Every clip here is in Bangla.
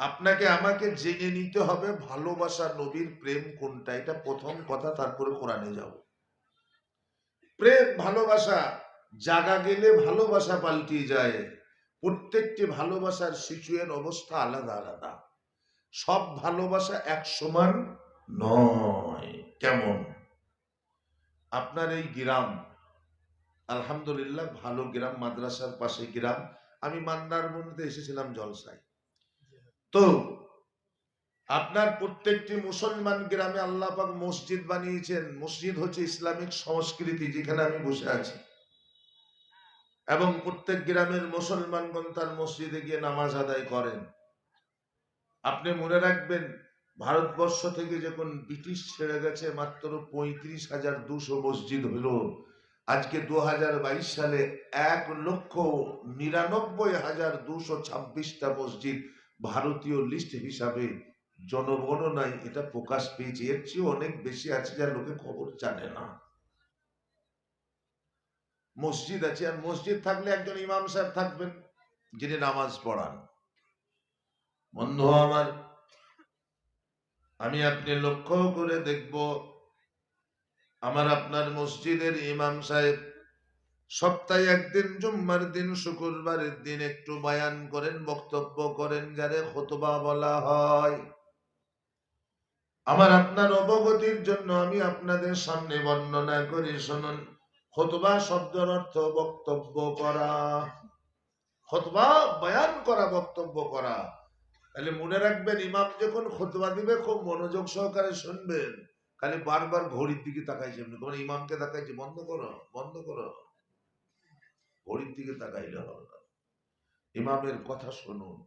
আপনাকে আমাকে জেনে নিতে হবে ভালোবাসা নবীর প্রেম কোনটা। এটা প্রথম কথা, তারপরে কোরআনে যাব। প্রেম, ভালোবাসা, জাগা গেলে ভালোবাসা পাল্টিয়ে যায়। প্রত্যেকটি ভালোবাসার সিচুয়েন অবস্থা আলাদা আলাদা। সব ভালোবাসা এক সমান নয়। কেমন? আপনার এই গ্রাম, আলহামদুলিল্লাহ, ভালো গ্রাম, মাদ্রাসার পাশে গ্রাম। আমি মান্দার মধ্যে এসেছিলাম জলসায়। তো আপনার প্রত্যেকটি মুসলমান গ্রামে আল্লাহ মসজিদ বানিয়েছেন। মসজিদ হচ্ছে ইসলামিক সংস্কৃতি যেখানে আমি বসে আছি। এবং প্রত্যেক গ্রামের মুসলমানগণ তার মসজিদে গিয়ে নামাজ আদায় করেন। আপনি মনে রাখবেন, ভারতবর্ষ থেকে যখন ব্রিটিশ ছেড়ে গেছে, মাত্র পঁয়ত্রিশ হাজার দুশো মসজিদ হলো। আজকে দু হাজার বাইশ সালে এক লক্ষ নিরানব্বই হাজার দুশো ছাব্বিশটা মসজিদ ভারতীয় লিস্ট হিসাবে জনগণনায় এটা প্রকাশ পেয়েছে। এর চেয়ে অনেক বেশি আছে যা লোকে খবর জানে না। মসজিদ আছে, আর মসজিদ থাকলে একজন ইমাম সাহেব থাকবেন, যিনি নামাজ পড়ান। বন্ধু আমার, আমি আপনি লক্ষ্য করে দেখব, আমার আপনার মসজিদের ইমাম সাহেব সপ্তাহে একদিন, জুম্মার দিন, শুক্রবারের দিন একটু বায়ান করেন, বক্তব্য করেন, যারে খতবা বলা হয়। আমার আপনার অবগতির জন্য আমি আপনাদের সামনে বর্ণনা করি, শুনুন। খতবা শব্দের অর্থ বক্তব্য করা। খতবা, বয়ান করা, বক্তব্য করা। তাহলে মনে রাখবেন, ইমাম যখন খতবা দিবে, খুব মনোযোগ সহকারে শুনবেন। খালি বারবার ঘড়ির দিকে তাকাইছে এমনি ইমামকে তাকাইছে, বন্ধ করো বন্ধ করো। ঘড়ির দিকে তাকাইলে হবে না ইমামের কথা শুনুন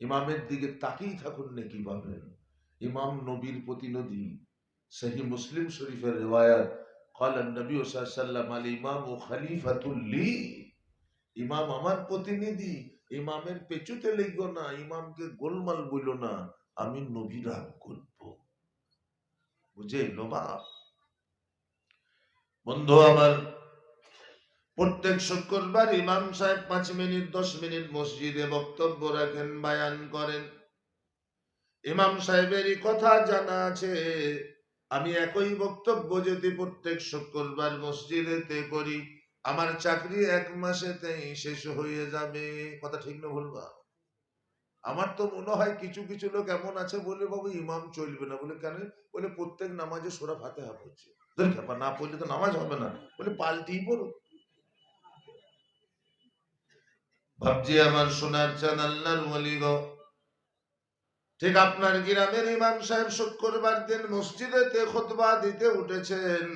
ইমামের দিকে তাকিয়ে থাকুন নাকি পাবেন ইমাম নবীর প্রতিনিধি সহি মুসলিম শরীফের রেওয়ায়াত قال النبي صلى الله عليه وسلم الامام خليفه لي ইমাম আমার প্রতিনিধি ইমামের পেছুতে লিখবো না ইমামকে গোলমাল বইল না আমি নবী রাগ করব বুঝে লোবা বন্ধু আমার প্রত্যেক শুক্রবার ইমাম সাহেব পাঁচ মিনিট, দশ মিনিট মসজিদে বক্তব্য রাখেন, বায়ান করেন। ইমাম সাহেবেরই কথা জানা আছে, আমি একই বক্তব্য যদি প্রত্যেক শুক্রবার মসজিদেতে করি, আমার চাকরি এক মাসেতেই শেষ হয়ে যাবে। কথা ঠিক না বলবা আমার তো মনে হয় কিছু কিছু লোক এমন আছে বলে বাবু ইমাম চলবে না। বলে কেন? বলে প্রত্যেক নামাজে সোরা ফাতে হচ্ছে না পড়লে তো নামাজ হবে না। বলে পাল্টিই পড়ো ভাবছি আমার সোনার চাঁদ আল্লাহর ঠিক আপনার গ্রামের ইমাম সাহেব শুক্রবার দিন মসজিদেতে খুতবা দিতে উঠেছেন।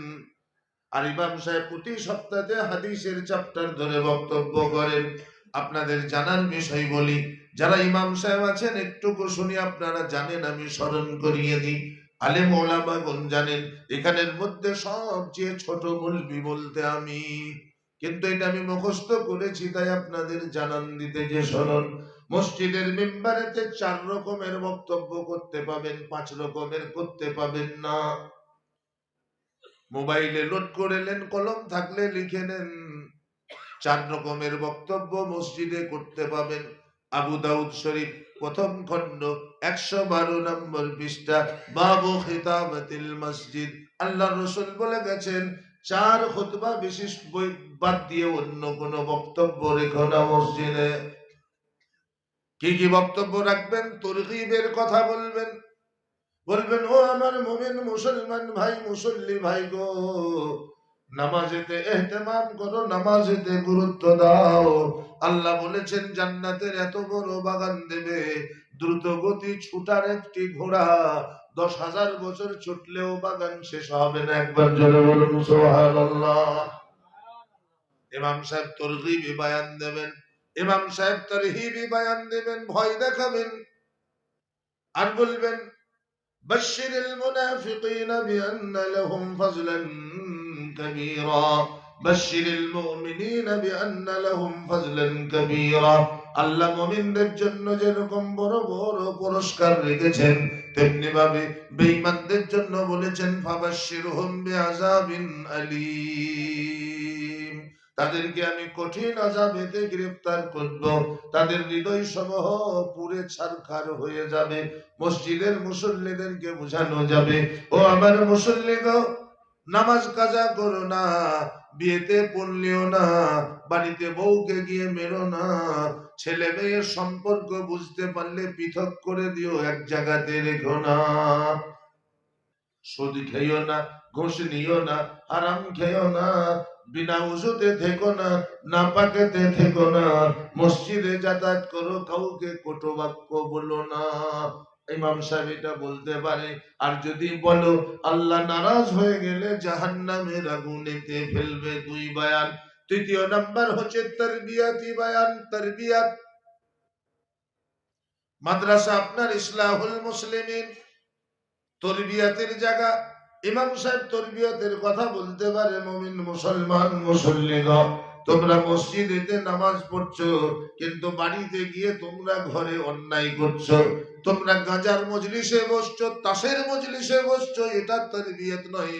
আর ইমাম সাহেব প্রতি সপ্তাহে হাদিসের চ্যাপ্টার ধরে বক্তব্য করেন। আপনাদের জানার বিষয় বলি, যারা ইমাম সাহেব আছেন, একটুকু শুনি আপনারা জানেন, আমি স্মরণ করিয়ে দিই। আলেম ওলামাগণ জানেন, এখানের মধ্যে সবচেয়ে ছোট মুলবি বলতে আমি কিন্তু এটা আমি মুখস্থ করেছি, তাই আপনাদের জানান দিতে যে শোনন। মসজিদের মেম্বারেতে চার রকমের বক্তব্য করতে পাবেন, পাঁচ রকমের করতে পাবেন না। মোবাইলে লোড করে নেন, কলম থাকলে লিখে নেন। চার রকমের বক্তব্য মসজিদে করতে পাবেন। আবু দাউদ শরীফ, প্রথম খণ্ড, একশো বারো নম্বর পৃষ্ঠা, বাবু খিতামতিল মসজিদ। আল্লাহ রসুল বলে গেছেন চার খুতবা বিশেষ বাদ দিয়ে অন্য কোন বক্তব্য রেখো না মসজিদে। কি কি বক্তব্য রাখবেন? তরকিবের কথা বলবেন। বলবেন, ও আমার মুমিন মুসলমান ভাই, মুসল্লি ভাই গো, নামাজেতে এহতেমাম করো, নামাজেতে গুরুত্ব দাও। আল্লাহ বলেছেন, জান্নাতের এত বড় বাগান দেবে দ্রুত গতি ছুটার একটি ঘোড়া দশ হাজার বছর ছুটলেও বাগান শেষ হবে না একবার জোরে বলুন সুবহানাল্লাহ ইমাম সাহেব তরগিবি বায়ান দেবেন ইমাম সাহেব তরহিবি বায়ান দেবেন ভয় দেখাবেন আর বলবেন بشر المنافقين بأن لهم فضلا كبيرا بشر المؤمنين بأن لهم فضلا كبيرا আল্লাহ মুমিনদের জন্য যেরকম বড় বড় পুরস্কার রেখেছেন, তেমনি ভাবে বেঈমানদের জন্য বলেছেন, ফাবাশশিরহুম বিআযাবিন আলীম। তাদেরকে আমি কঠিন আজাবেতে গ্রেফতার করব, তাদের হৃদয় সমূহ পুরে ছারখার হয়ে যাবে, মসজিদের মুসল্লিদেরকে বোঝানো যাবে। ও আমার মুসল্লিগো নামাজ কাজা করো না, বিয়েতে পড়লেও না, বাড়িতে বউকে গিয়ে মেরো না। ছেলে মেয়ের সম্পর্ক বুঝতে পারলে পৃথক করে দিও, এক জায়গাতে রেখো না। সুদ খেয়েও না, ঘুষ নিও না আরাম খেয়েও না, বিনা উজুতে থেকো না না পাকেতে থেকো না, মসজিদে যাতায়াত করো, কাউকে কটু বাক্য বলো না। ইমাম সাহেব এটা বলতে পারে। আর যদি বলো, আল্লাহ নারাজ হয়ে গেলে জাহান্নামের আগুনেতে ফেলবে দুই বায়ান। তৃতীয় নাম্বার হচ্ছে তরবিয়াতি বায়ান, তরবিয়াত। মাদ্রাসা আপনার ইসলাহুল মুসলিমিন। তরবিয়াতের জায়গা। ইমাম সাহেব তরবিয়তের কথা বলতে পারে, মমিন মুসলমান মুসল্লিগণ তোমরা মসজিদেতে নামাজ পড়ছো, কিন্তু বাড়িতে গিয়ে তোমরা ঘরে অন্যায় করছ। তোমরা গাঁজার মজলিসে বসছো, তাসের মজলিসে বসছো, এটা তরবিয়ত নয়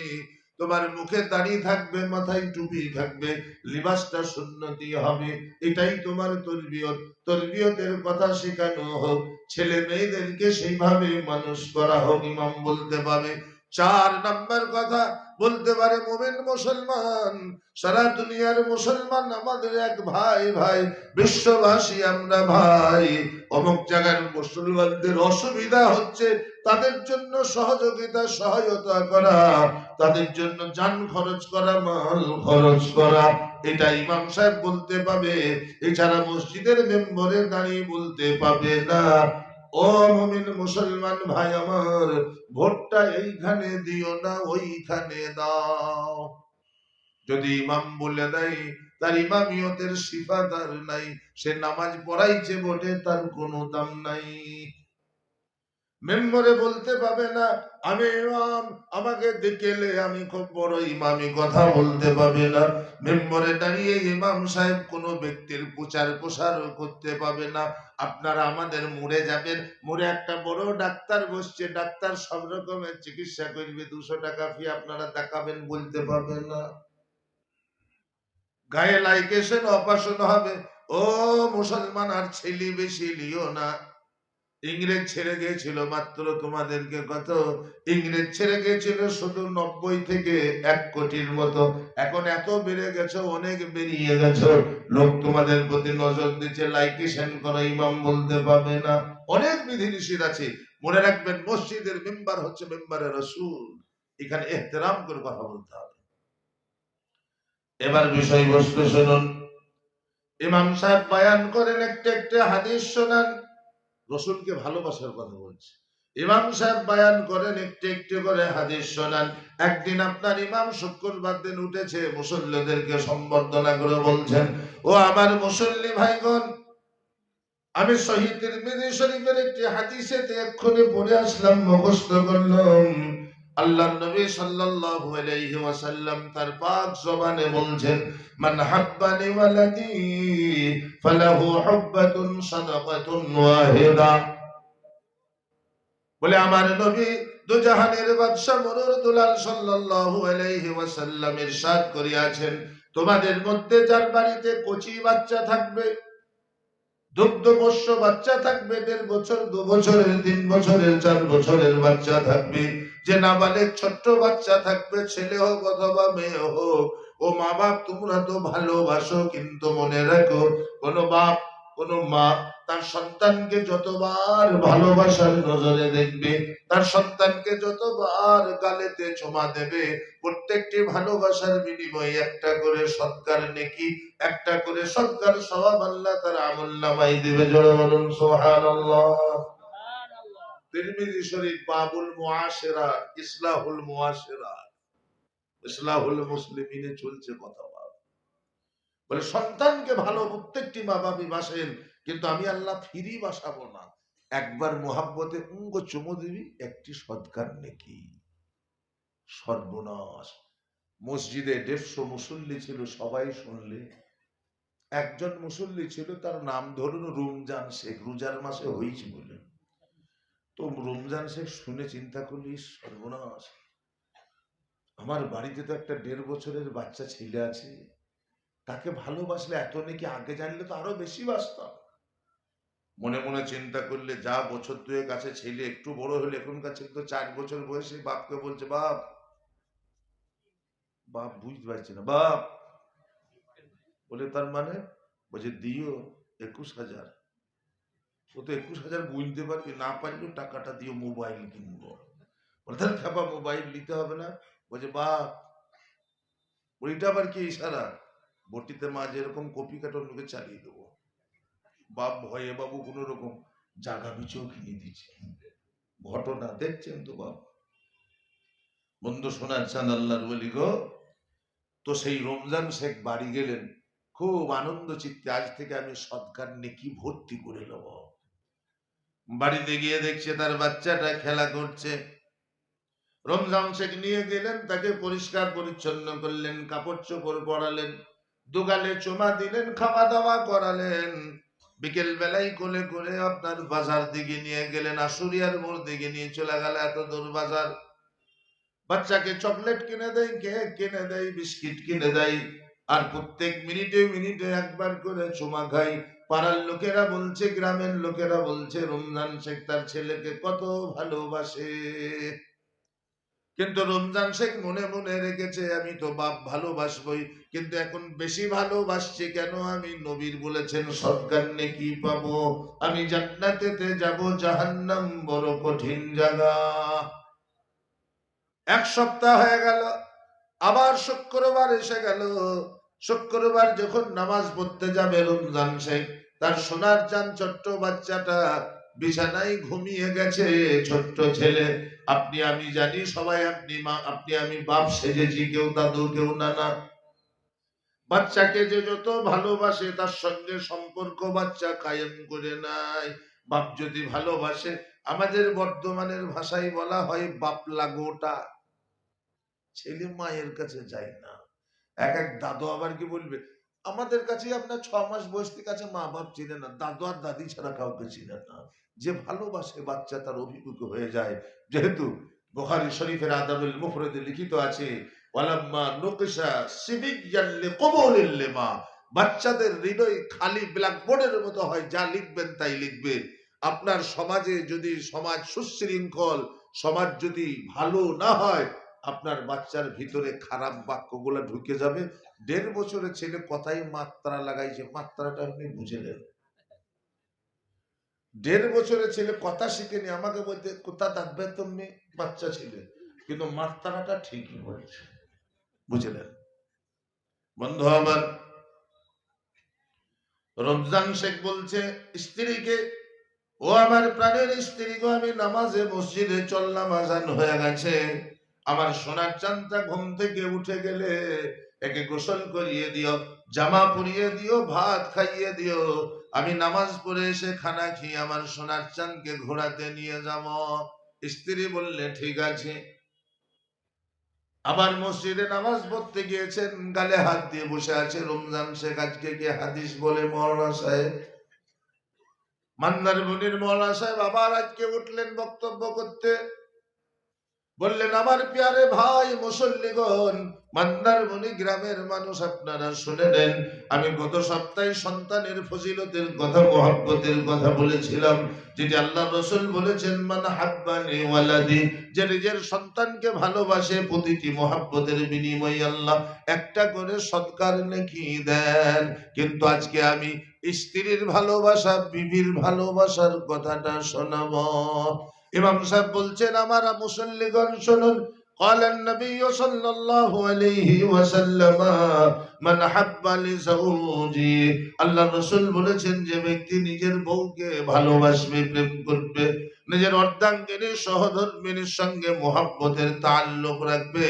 তোমার মুখে দাড়ি থাকবে, মাথায় টুপি থাকবে, লিবাসটা সুন্নতি হবে, এটাই তোমার তরবিয়ত। তরবিয়তের কথা শেখানো হোক, ছেলে মেয়েদেরকে সেইভাবে মানুষ করা হোক, ইমাম বলতে পারে। চার নাম্বার কথা বলতে পারে, মোমেন মুসলমান, সারা দুনিয়ার মুসলমান, আমাদের এক ভাই ভাই, বিশ্ববাসী আমরা ভাই। অমুক জায়গার মুসলমানদের অসুবিধা হচ্ছে, তাদের জন্য সহযোগিতা, সহায়তা করা, তাদের জন্য যান খরচ করা, মাল খরচ করা, এটা ইমাম সাহেব বলতে পাবে, এছাড়া মসজিদের মেম্বরে দাঁড়িয়ে বলতে পাবে না। ও মুমিন মুসলমান ভাই আমার, ভোটটা এইখানে দিও না, ওইখানে দাও। যদি ইমাম বলে দেয়, তার ইমামিয়তের সিফাদার নাই, সে নামাজ পড়াইছে বটে, তার কোনো দাম নাই। মেম্বরে বলতে পাবে না, আমি ইমাম, আমাকে দেখেলে আমি খুব বড় ইমামি কথা বলতে পাবে না। মেম্বরে দাঁড়িয়ে ইমাম সাহেব কোনো ব্যক্তির প্রচার প্রসার করতে পাবে না। আপনারা আমাদের মুড়ে যাবেন। মুড়ে একটা বড় ডাক্তার বসছে, ডাক্তার সব রকমের চিকিৎসা করবে, দুশো টাকা ফি আপনারা দেখাবেন বলতে পাবে না। গায়ে লাইকেশন অপারেশন হবে। ও মুসলমান আর ছেলে বেশি লিও না। ইংরেজ ছেড়ে গিয়েছিল, মাত্র তোমাদেরকে কত? ইংরেজ ছেড়ে গিয়েছিল শুধু নব্বই থেকে এক কোটির মতো। এখন এত বেড়ে গেছে, অনেক বেরিয়ে গেছে। লোক তোমাদের প্রতি নজর দিচ্ছে লাইকেশন করো, ইমাম বলতে পাবে না। অনেক বিধি নিষেধ আছে। মনে রাখবেন, মসজিদের মেম্বার হচ্ছে মেম্বারের রসুল। এখানে এহতেরাম করে কথা বলতে হবে। এবার বিষয়বস্তু শুনুন। ইমাম সাহেব বয়ান করেন, একটা একটা হাদিস শোনান। রসুলকে ভালোবাসার কথা বলছে। ইমাম সাহেব বায়ান করেন, একটু একটু করে হাদিস শোনান। একদিন আপনার ইমাম শুক্রবার দিন উঠেছে, মুসল্লিদেরকে সম্বর্ধনা করে বলছেন, ও আমার মুসল্লি ভাইগণ, আমি শহীদ শরীফের একটি হাদিসেতে এক্ষুনি পড়ে আসলাম, মুখস্থ করলাম। আল্লাহ নবী সাল্লাল্লাহু আলাইহি ওয়াসাল্লাম তার পাক জবানে বলছেন, মান ফালাহু হুব্বাতুন সাদাকাতুন ওয়াহিদা। বলে, আমার নবী দুজাহানের বাদশা মরুর দুলাল সাল্লাল্লাহু আলাইহি ওয়াসাল্লাম ইরশাদ করিয়াছেন, তোমাদের মধ্যে যার বাড়িতে কচি বাচ্চা থাকবে, দুগ্ধ পোষ্য বাচ্চা থাকবে, দেড় বছর, দু বছরের, তিন বছরের, চার বছরের বাচ্চা থাকবে যে নাবালেক ছোট্ট বাচ্চা থাকবে, ছেলে হোক অথবা মেয়ে হোক, ও মা বাপ তোমরা তো ভালোবাসো, কিন্তু মনে রাখো, কোন বাপ, কোন মা তার সন্তানকে যতবার ভালোবাসার নজরে দেখবে, তার সন্তানকে যতবার গালেতে চমা দেবে, প্রত্যেকটি ভালোবাসার বিনিময়ে একটা করে সৎকার নেকি, একটা করে সৎকার সবাব আল্লাহ তার আমল নামাই দেবে। বলুন, সুবহানাল্লাহ। তিরমিজি শরীফ, বাবুল মুআশিরা ইসলাহুল মুআশিরা ইসলাহুল মুসলিমিনে চলছে কথা বলে। সন্তানকে ভালো প্রত্যেকটি মা বাপি বাসেন, কিন্তু আমি আল্লাহ ফিরি বাসাবো না। একবার মোহাব্বতে উঙ্গ চুমো দিবি, একটি সৎকার নেকি। সর্বনাশ। মসজিদে দেড়শো মুসল্লি ছিল, সবাই শুনলে। একজন মুসল্লি ছিল, তার নাম ধরুন রুমজান শেখ, রোজার মাসে হয়েছে বলে। তো রমজান শেখ শুনে চিন্তা করলি, সর্বনাশ। আমার বাড়িতে তো একটা দেড় বছরের বাচ্চা ছেলে আছে। তাকে ভালোবাসলে এত নাকি আগে জানলে তো আরও বেশি বাসতাম মনে মনে চিন্তা করলে, যা বছর দুয়েক আছে ছেলে, একটু বড় হলে এখনকার ছেলে তো চার বছর বয়সে বাপকে বলছে, বাপ বাপ বুঝতে পারছে না, বাপ। বলে তার মানে? বলছে, দিও, একুশ হাজার। ও তো একুশ হাজার গুনতে পারবে, না পারলেও টাকাটা দিয়ে মোবাইল কিনবো। তাহলে মোবাইল নিতে হবে না, বলছে, বাপ, ওইটা আবার কি ইশারা? বটিতে মা যেরকম কপি কাটন লোকে চালিয়ে দেবো। বাপ ভয়ে, বাবু, কোন রকম জাগা বিচেও কিনে দিচ্ছে। ঘটনা দেখছেন তো বাপ। বন্ধু শোনার চান আল্লাহর বলি গো। তো সেই রমজান শেখ বাড়ি গেলেন, খুব আনন্দ চিত্তে, আজ থেকে আমি সৎকার নেকি ভর্তি করে নেব। বাড়িতে গিয়ে দেখছে তার বাচ্চাটা খেলা করছে। রমজান শেখ নিয়ে গেলেন, তাকে পরিষ্কার পরিচ্ছন্ন করলেন কাপড় চোপড় পরালেন, দোকানে চুমা দিলেন খাওয়া দাওয়া করালেন। বিকেল বেলায় কোলে করে আপনার বাজার দিকে নিয়ে গেলেন, আশুরিয়ার মোড় দিকে নিয়ে চলে গেল এত দূর বাজার। বাচ্চাকে চকলেট কিনে দেয়, কেক কিনে দেয়, বিস্কিট কিনে দেয়, আর প্রত্যেক মিনিটে মিনিটে একবার করে চুমা খাই পাড়ার লোকেরা বলছে, গ্রামের লোকেরা বলছে, রমজান শেখ তার ছেলেকে কত ভালোবাসে। কিন্তু রমজান শেখ মনে মনে রেখেছে, আমি তো বাপ ভালোবাসবই, কিন্তু এখন বেশি ভালোবাসছি কেন? আমি নবীর বলেছেন, সরকার নেকি পাবো। আমি জান্নাতেতে যাব, জাহান্নাম বড় কঠিন জায়গা। এক সপ্তাহ হয়ে গেল, আবার শুক্রবার এসে গেল। শুক্রবার যখন নামাজ পড়তে যাবে রমজান শেখ তার সোনার চান ছোট্ট বাচ্চাটা বিছানায় ঘুমিয়ে গেছে। ছোট্ট ছেলে, আপনি আমি জানি, সবাই আপনি মা, আপনি আমি বাপ সেজেছি, কেউ দাদু, কেউ নানা। বাচ্চাকে যে যত ভালোবাসে, তার সঙ্গে সম্পর্ক বাচ্চা কায়েম করে নাই বাপ যদি ভালোবাসে, আমাদের বর্ধমানের ভাষায় বলা হয় বাপ লাগোটা। ছেলে মায়ের কাছে যায় না। এক এক দাদু আবার কি বলবে? আমাদের কাছে আপনার ছ মাস বয়স থেকে আছে, মা বাপ চিনে না, দাদু আর দাদি ছাড়া কাউকে চিনে না। যে ভালোবাসে বাচ্চা তার অভিমুখ হয়ে যায়। যেহেতু বুখারী শরীফের আদাবুল মুফরদে লিখিত আছে বাচ্চাদের হৃদয় খালি ব্ল্যাকবোর্ডের মতো হয়, যা লিখবেন তাই লিখবে আপনার সমাজে যদি সমাজ সুশৃঙ্খল, সমাজ যদি ভালো না হয় আপনার বাচ্চার ভিতরে খারাপ বাক্যগুলো ঢুকে যাবে। দেড় বছরের ছেলে কথাই মাত্রা লাগাইছে, মাত্রাটা আপনি বুঝে নেন। দেড় বছরের ছেলে কথা শিখেনি, আমাকে বলতে, কোথা থাকবে তুমি? বাচ্চা ছেলে। কিন্তু মাত্রাটা ঠিকই বলছে। বুঝলেন বন্ধু আমার, রমজান শেখ বলছে, স্ত্রীকে, ও আমার প্রাণের স্ত্রী গো আমি নামাজে মসজিদে চল নামাজান হয়ে গেছে। আমার সোনার চান্দা ঘুম থেকে উঠে গেলে একে গোসল করিয়ে দিও, জামা পরিয়ে দিও, ভাত খাইয়ে দিও। আমি নামাজ পড়ে এসে খানা খেয়ে আমার সোনার চাঁদকে ঘোরাতে নিয়ে যাব। স্ত্রী বললে, ঠিক আছে। আবার মসজিদে নামাজ পড়তে গিয়েছেন, গালে হাত দিয়ে বসে আছে রমজান শেখ, আজকে কে হাদিস বলে মরনা সাহেব। মান্দার মুনির মৌলানা সাহেব আবার আজকে উঠলেন বক্তব্য করতে। বললেন, আমার পেয়ারে ভাই মুসল্লিগণ মান্দারমণি গ্রামের মানুষ, আপনারা শুনে নেন। আমি গত সপ্তাহে সন্তানের ফজিলতের কথা, মহব্বতের কথা বলেছিলাম, যেটি আল্লাহ রসুল বলেছেন, মান হাব্বানি ওয়ালাদি যে নিজের সন্তানকে ভালোবাসে, প্রতিটি মহাব্বতের বিনিময়ে আল্লাহ একটা করে সৎকার নাকি দেন। কিন্তু আজকে আমি স্ত্রীর ভালোবাসা, বিবির ভালোবাসার কথাটা শোনাবো। ইমাম সাহেব বলছেন আমার মুসল্লিগণ শুনুন قال النبي صلى الله عليه وسلم من حب لزوجي আল্লাহ রাসূল বলেছেন যে ব্যক্তি নিজের বউকে ভালোবাসবে প্রেম করবে নিজের অর্ধাঙ্গিনী সহধর্মিনীর সঙ্গে মোহাব্বতের তাল্লুক রাখবে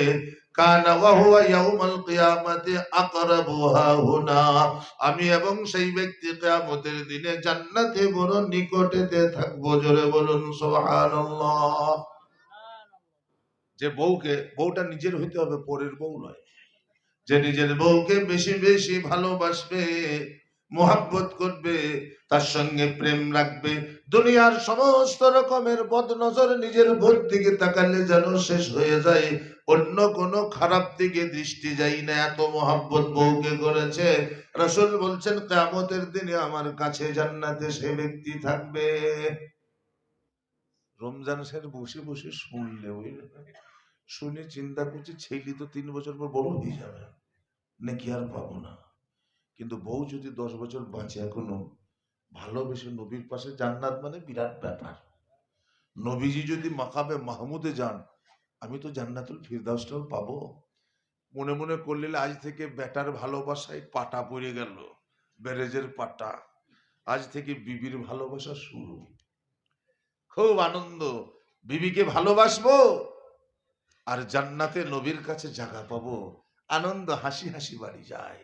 আমি এবং সেই ব্যক্তি কিয়ামতের দিনে জান্নাতে বড় নিকটেতে থাকব, জোরে বলুন যে বউকে, বউটা নিজের হইতে হবে, পরের বউ নয়। যে নিজের বউকে বেশি বেশি ভালোবাসবে, মোহাব্বত করবে, তার সঙ্গে প্রেম রাখবে, দুনিয়ার সমস্ত রকমের বদ নজর নিজের বোধ দিকে তাকালে যেন শেষ হয়ে যায়। অন্য কোনো খারাপ দিকে দৃষ্টি যাই না, এত মোহাব্বত বউকে করেছে। রসুল বলছেন কেমতের দিনে আমার কাছে জান্নাতে সে ব্যক্তি থাকবে। রমজান স্যার বসে বসে শুনলে বুঝলে শুনে চিন্তা করছে, ছেলে তো তিন বছর পর বড় হয়ে যাবে। নাকি আর পাবো না। কিন্তু বউ যদি দশ বছর বাঁচে এখনও, ভালোবেসে নবীর পাশে জান্নাত মানে বিরাট ব্যাপার। নবীজি যদি মাকাবে মাহমুদে যান আমি তো জান্নাতুল ফিরদাউসটাও পাবো। মনে মনে করলে আজ থেকে বেটার ভালোবাসায় পাটা পড়ে গেল, ব্যারেজের পাটা। আজ থেকে বিবির ভালোবাসা শুরু। খুব আনন্দ। বিবিকে ভালোবাসবো আর জান্নাতে নবীর কাছে জায়গা পাবো। আনন্দ, হাসি হাসি বাড়ি যায়।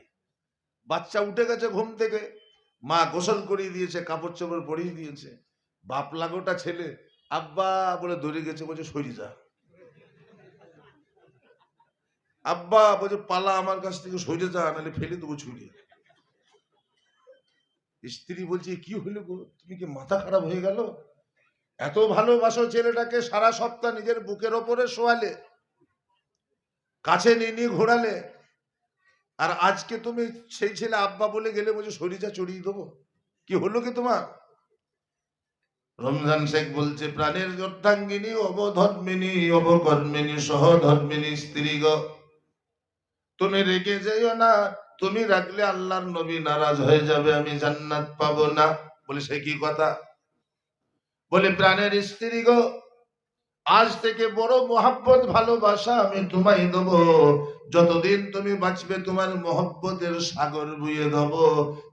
বাচ্চা উঠে গেছে ঘুম থেকে। মা গোসল করিয়ে দিয়েছে, কাপড় চোপড় পরিয়ে দিয়েছে। বাপ লাগোটা ছেলে, আব্বা বলে ধরে গেছে, বলছে, সরি যা। আব্বা, বলছে, পালা আমার কাছ থেকে, সরে যা, নাহলে ফেলে দেবো ছুড়ে স্ত্রী বলছে, কি হইল গো? তুমি কি মাথা খারাপ হয়ে গেল? এত ভালোবাসো ছেলেটাকে, সারা সপ্তাহ নিজের বুকের ওপরে শোয়ালে, কাছে নিয়ে নিয়ে ঘোরালে, আর আজকে তুমি সেই ছেলে আব্বা বলে গেলে বলছে শরীরটা চড়িয়ে দেবো। কি হলো কি তোমার? রমজান শেখ বলছে, প্রাণের অর্ধাঙ্গিনী অবধর্মিনী অবকর্মিনী সহধর্মিনী স্ত্রী গ তুমি রেগে যাইও না, তুমি রাখলে আল্লাহর নবী নারাজ হয়ে যাবে, আমি জান্নাত পাবো না। বলে সে কি কথা? বলে, প্রাণের স্ত্রী গো, আজ থেকে বড় মোহাব্বত, ভালোবাসা আমি তোমায় দেব। যতদিন তুমি বাঁচবে, তোমার মোহব্বতের সাগর বুয়ে দেব।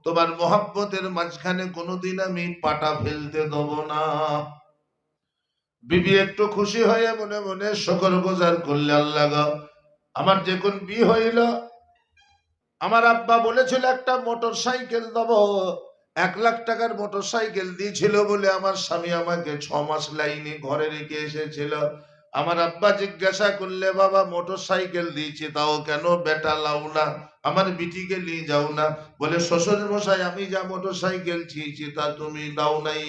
তোমার মোহাব্বতের মাঝখানে কোনোদিন আমি পাটা ফেলতে দেব না। বিবি একটু খুশি হয়ে মনে মনে শকর গোজার করলে আল্লাহ আমার যে কোন বিয়ে হইল, আমার আব্বা বলেছিল, একটা মোটর সাইকেল দেবো। এক লাখ টাকার মোটর সাইকেল দিয়েছিল বলে আমার স্বামী আমাকে ছ মাস লাইনে ঘরে রেখে এসেছিল। আমার আব্বা জিজ্ঞাসা করলে, বাবা মোটর সাইকেল দিয়েছি, তাও কেন? বেটা, লাও না। আমার বিটিকে নিয়ে যাও না। বলে শ্বশুর মশাই আমি যা মোটর সাইকেল চেয়েছি তা তুমি দাও নাই।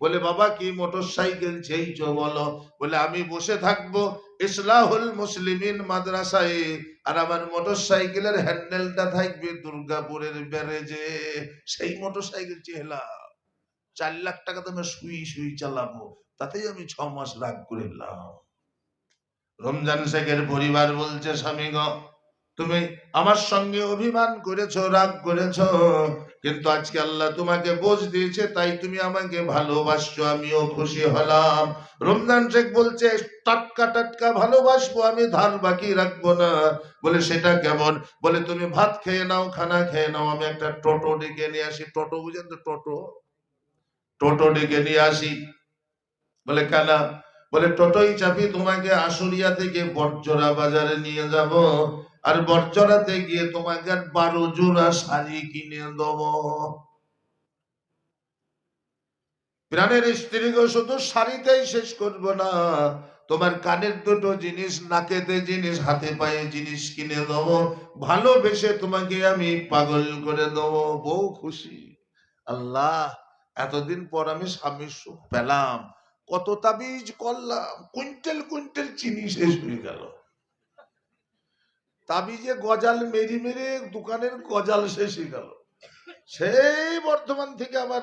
বলে, বাবা, কি মোটর সাইকেল চেয়েছো বলো? বলে, আমি বসে থাকব ইসলাহুল মুসলিমিন মাদ্রাসায় আর আমার মোটর সাইকেলের হ্যান্ডেলটা থাকবে দুর্গাপুরের ব্যারেজে। সেই মোটর সাইকেল চেহলা চার লাখ টাকা তোমার শুই শুই চালাবো। তাতেই আমি ছ মাস লাভ করে রমজান শেখের পরিবার বলছে, স্বামী তুমি আমার সঙ্গে অভিমান করেছ, রাগ করেছ, কিন্তু আজকে আল্লাহ তোমাকে বোঝ দিয়েছে, তাই তুমি আমাকে ভালোবাসছো, আমিও খুশি হলাম। রমজান শেখ বলছে, টাটকা টাটকা ভালোবাসবো, আমি ধার বাকি রাখব না। বলে, সেটা কেমন? বলে, তুমি ভাত খেয়ে নাও, খানা খেয়ে নাও, আমি একটা টোটো ডেকে নিয়ে আসি। টোটো, বুঝেন তো, টোটো। টোটো ডেকে নিয়ে আসি। বলে, কেনা? বলে, টোটোই চাপি তোমাকে আশুলিয়া থেকে বটজোড়া বাজারে নিয়ে যাব। আর বটজোড়াতে গিয়ে তোমাকে বারো জোড়া শাড়ি কিনে দেব। প্রাণের স্ত্রীকে শুধু শাড়িতেই শেষ করব না, তোমার কানের দুটো জিনিস, নাকেতে জিনিস, হাতে পায়ে জিনিস কিনে দেব। ভালোবেসে তোমাকে আমি পাগল করে দেব। বউ খুশি। আল্লাহ, এতদিন পর আমি স্বামীর সুখ পেলাম। কত তাবিজ করলাম। কুইন্টাল কুইন্টাল চিনি শেষ হয়ে গেল। তাবিজে গজাল মেরি মেরে দোকানের গজাল শেষ হয়ে গেল। সেই বর্ধমান থেকে আবার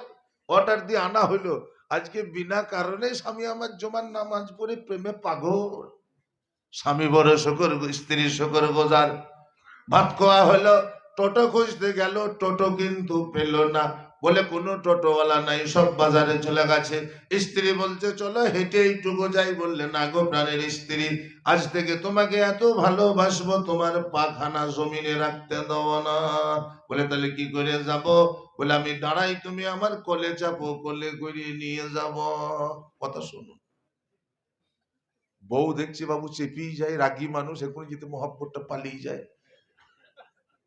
অর্ডার দিয়ে আনা হলো। আজকে বিনা কারণে স্বামী আমার জমান নামাজ পড়ে প্রেমে পাগল। স্বামী বড় শকর, স্ত্রী শকর গোজার। ভাত খাওয়া হলো, টোটো খুঁজতে গেল, টোটো কিন্তু পেল না। বলে, কোনো টোটোওয়ালা নাই, সব বাজারে চলে গেছে। স্ত্রী বলছে, চলো হেঁটে এইটুকু যাই। বললে, না গো প্রাণের স্ত্রী, আজ থেকে তোমাকে এত ভালোবাসবো, তোমার পাখানা জমিনে রাখতে দেবো না। বলে, তাহলে কি করে যাব? বলে, আমি দাঁড়াই, তুমি আমার কোলে চাপো, কোলে করিয়ে নিয়ে যাব। কথা শুনুন বউ দেখছি, বাবু চেপেই যায়, রাগী মানুষ এখন যদি মহাব্বতটা পালিয়ে যায়।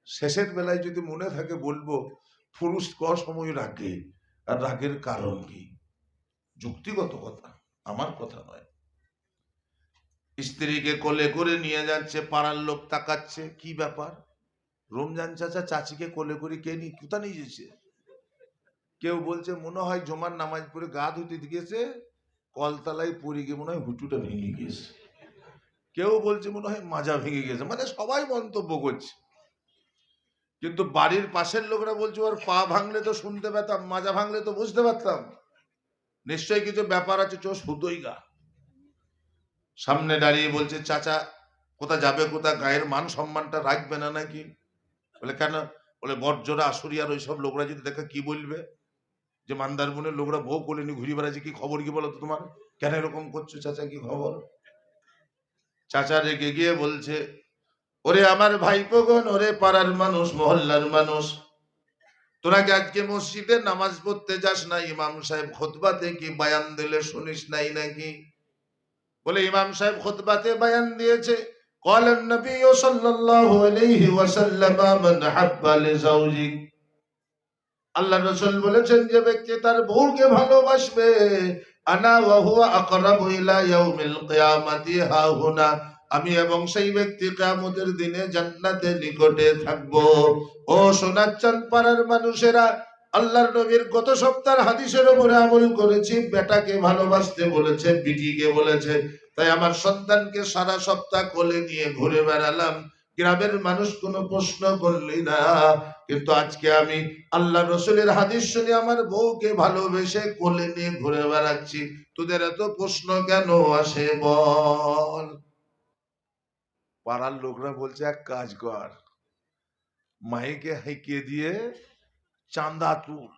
শেষের বেলায় যদি মনে থাকে, বলব পুরুষ ক সময় রাগে? আর রাগের কারণ কি? যুক্তিগত কথা, আমার কথা নয়। স্ত্রীকে কোলে করে নিয়ে যাচ্ছে, পাড়ার লোক তাকাচ্ছে, কি ব্যাপার? রমজান চাচা চাচিকে কোলে করে কে নি কোথা নিয়ে যাচ্ছে? কেউ বলছে, মনে হয় জমার নামাজ পড়ে গা ধুতে গিয়েছে কলতলায় পড়ে গিয়ে মনে হয় হুটুটা ভেঙে গিয়েছে কেউ বলছে, মনে হয় মাজা ভেঙে গেছে। মানে সবাই মন্তব্য করছে। কিন্তু বাড়ির পাশের লোকরা বলছে, ওর পা ভাঙলে তো শুনতে পেতাম, মাজা ভাঙলে তো বুঝতে পারতাম। নিশ্চয়ই কিছু ব্যাপার আছে চো শুধুই গা। সামনে দাঁড়িয়ে বলছে, চাচা কোথা যাবে কোথা গায়ের মান সম্মানটা রাখবে না নাকি? বলে, কেন? বলে বর্জরা আসুরিয়ার ওইসব লোকরা যদি দেখে কি বলবে? যে মান্দারবনের লোকরা বউ কোলে নিয়ে ঘুরি বেড়াচ্ছে, কি খবর কি বলো তো তোমার? কেন এরকম করছ, চাচা, কি খবর? চাচা রেগে গিয়ে বলছে ওরে আমার ভাইপোগন ওরে পাড়ার মানুষ মহল্লার মানুষ তোরা কি আজকে মসজিদে নামাজ পড়তে যাস না ইমাম সাহেব খোতবাতে কি বায়ান দিলে শুনিস নাই নাকি বলে ইমাম সাহেব খোতবাতে বায়ান দিয়েছে قال النبي صلى الله عليه وسلم من حب لزوجك আল্লাহ রসুল বলেছেন যে ব্যক্তি তার বউকে ভালোবাসবে আনা ওয়া হুয়া আকরাবু ইলা ইয়াউমিল কিয়ামাতি হাহুনা আমি এবং সেই ব্যক্তি কিয়ামতের দিনে জান্নাতে নিকটে থাকব। ও সোনাচ্চান পাড়ার মানুষেরা, আল্লাহর নবীর গত সপ্তাহের হাদিসের উপরে আমল করেছি, বেটাকে ভালোবাসতে বলেছে, বিটিকে বলেছে। তাই আমার সন্তানকে সারা সপ্তাহ কোলে নিয়ে ঘুরে বেড়ালাম। গ্রামের মানুষ কোনো প্রশ্ন করলি না। কিন্তু আজকে আমি আল্লাহ রসুলের হাদিস শুনে আমার বউকে ভালোবেসে কোলে নিয়ে ঘুরে বেড়াচ্ছি। তোদের এত প্রশ্ন কেন আসে বল। পাড়ার লোকরা বলছে, এক কাজ কর মাইকে হাইকে দিয়ে চাঁদা তুল।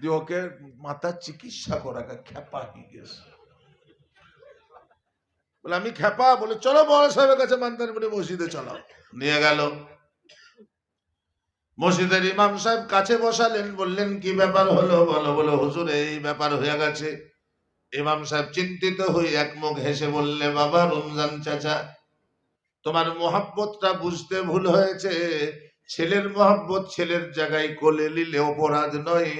দিয়ে ওকে মাথার চিকিৎসা করা খেপা গেছে। বলে, আমি খেপা বলে, চলো বড় সাহেবের কাছে মানতেন বলে মসজিদে চলো। নিয়ে গেল। মসজিদের ইমাম সাহেব কাছে বসালেন, বললেন, কি ব্যাপার হলো? বলো বলো, হুজুর, এই ব্যাপার হয়ে গেছে। ইমাম সাহেব চিন্তিত হয়ে এক মুখ হেসে বললে, বাবা, রমজান, চাচা তোমার মোহাব্বতটা বুঝতে ভুল হয়েছে। ছেলের মোহাব্বত ছেলের জায়গায় কোলে নিলে অপরাধ নয়,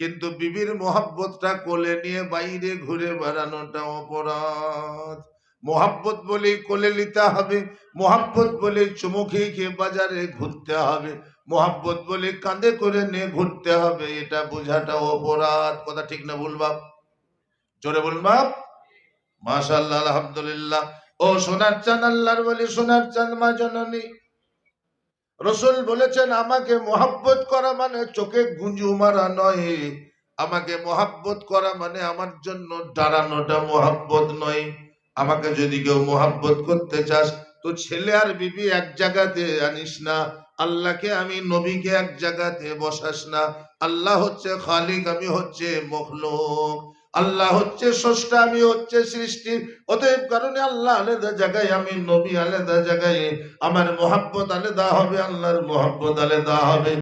কিন্তু বিবির মোহাব্বতটা কোলে নিয়ে বাইরে ঘুরে বেড়ানোটা অপরাধ। মোহাব্বত বলে কোলে নিতে হবে, মোহাব্বত বলে চুমুখে খেয়ে বাজারে ঘুরতে হবে, মোহাব্বত বলে কাঁধে করে নিয়ে ঘুরতে হবে, এটা বোঝাটা অপরাধ। কথা ঠিক না বলবাম জোরে বলবাম মাশাল্লাহ আলহামদুলিল্লাহ। ও সোনার চান আল্লাহর বলি সোনার চান মা জননী। রসুল বলেছেন, আমাকে মোহাব্বত করা মানে চোখে গুঞ্জু মারা নয়। আমাকে মোহাব্বত করা মানে আমার জন্য দাঁড়ানোটা মোহাব্বত নয়। আমাকে যদি কেউ মোহাব্বত করতে চাস, তো ছেলে আর বিবি এক জায়গাতে আনিস না। আল্লাহকে আমি, নবীকে এক জায়গাতে বসাস না। আল্লাহ হচ্ছে খালিক, আমি হচ্ছে মখলুক। আল্লাহ হচ্ছে স্রষ্টা, আমি হচ্ছে সৃষ্টি। অতএব কারণে আল্লাহ আলাদা জায়গায়, আমি নবী আলাদা জায়গায়। আমার মোহাব্বত আলাদা হবে, আল্লাহর মোহাব্বত আলাদা হবে।